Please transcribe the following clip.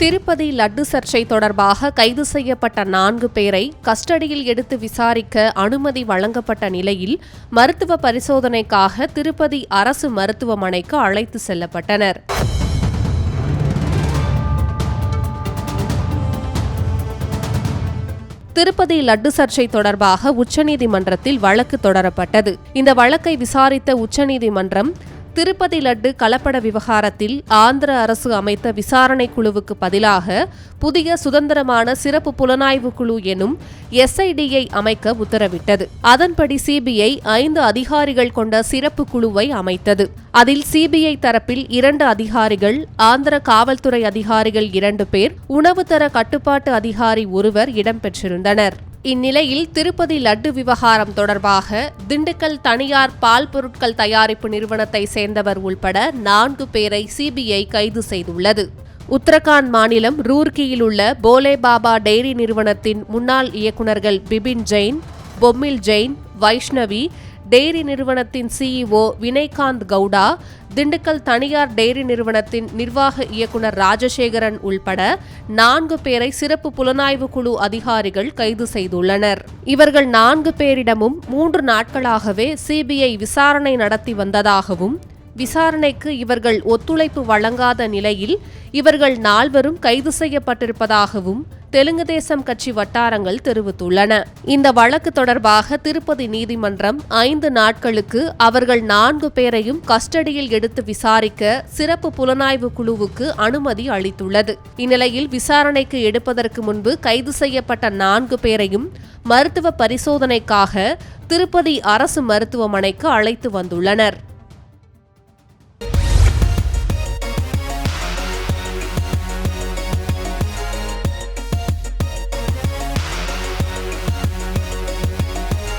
திருப்பதி லட்டு சர்ச்சை தொடர்பாக கைது செய்யப்பட்ட நான்கு பேரை கஸ்டடியில் எடுத்து விசாரிக்க அனுமதி வழங்கப்பட்ட நிலையில் மருத்துவ பரிசோதனைக்காக திருப்பதி அரசு மருத்துவமனைக்கு அழைத்து செல்லப்பட்டனர். திருப்பதி லட்டு சர்ச்சை தொடர்பாக உச்சநீதிமன்றத்தில் வழக்கு தொடரப்பட்டது. இந்த வழக்கை விசாரித்த உச்சநீதிமன்றம் திருப்பதி லட்டு கலப்பட விவகாரத்தில் ஆந்திர அரசு அமைத்த விசாரணை குழுவுக்கு பதிலாக புதிய சுதந்திரமான சிறப்பு புலனாய்வு குழு எனும் எஸ்ஐடியை அமைக்க உத்தரவிட்டது. அதன்படி சிபிஐ ஐந்து அதிகாரிகள் கொண்ட சிறப்பு குழுவை அமைத்தது. அதில் சிபிஐ தரப்பில் இரண்டு அதிகாரிகள் ஆந்திர காவல்துறை அதிகாரிகள் இரண்டு பேர் உணவுத்தர கட்டுப்பாட்டு அதிகாரி ஒருவர் இடம்பெற்றிருந்தனர். இந்நிலையில் திருப்பதி லட்டு விவகாரம் தொடர்பாக திண்டுக்கல் தனியார் பால் பொருட்கள் தயாரிப்பு நிறுவனத்தை சேர்ந்தவர் உள்பட நான்கு பேரை சிபிஐ கைது செய்துள்ளது. உத்தரகாண்ட் மாநிலம் ரூர்கியில் உள்ள போலே பாபா டெய்ரி நிறுவனத்தின் முன்னாள் இயக்குநர்கள் பிபின் ஜெயின் பொம்மில் ஜெயின் வைஷ்ணவி டெய்ரி நிறுவனத்தின் சிஇஓ வினய்காந்த் கவுடா திண்டுக்கல் தனியார் டெய்ரி நிறுவனத்தின் நிர்வாக இயக்குநர் ராஜசேகரன் உள்பட நான்கு பேரை சிறப்பு புலனாய்வு குழு அதிகாரிகள் கைது செய்துள்ளனர். இவர்கள் நான்கு பேரிடமும் மூன்று நாட்களாகவே சிபிஐ விசாரணை நடத்தி வந்ததாகவும் விசாரணைக்கு இவர்கள் ஒத்துழைப்பு வழங்காத நிலையில் இவர்கள் நால்வரும் கைது செய்யப்பட்டிருப்பதாகவும் தெலுங்கு தேசம் கட்சி வட்டாரங்கள் தெரிவித்துள்ளன. இந்த வழக்கு தொடர்பாக திருப்பதி நீதிமன்றம் ஐந்து நாட்களுக்கு அவர்கள் நான்கு பேரையும் கஸ்டடியில் எடுத்து விசாரிக்க சிறப்பு புலனாய்வு குழுவுக்கு அனுமதி அளித்துள்ளது. இந்நிலையில் விசாரணைக்கு எடுப்பதற்கு முன்பு கைது செய்யப்பட்ட நான்கு பேரையும் மருத்துவ பரிசோதனைக்காக திருப்பதி அரசு மருத்துவமனைக்கு அழைத்து வந்துள்ளனர்.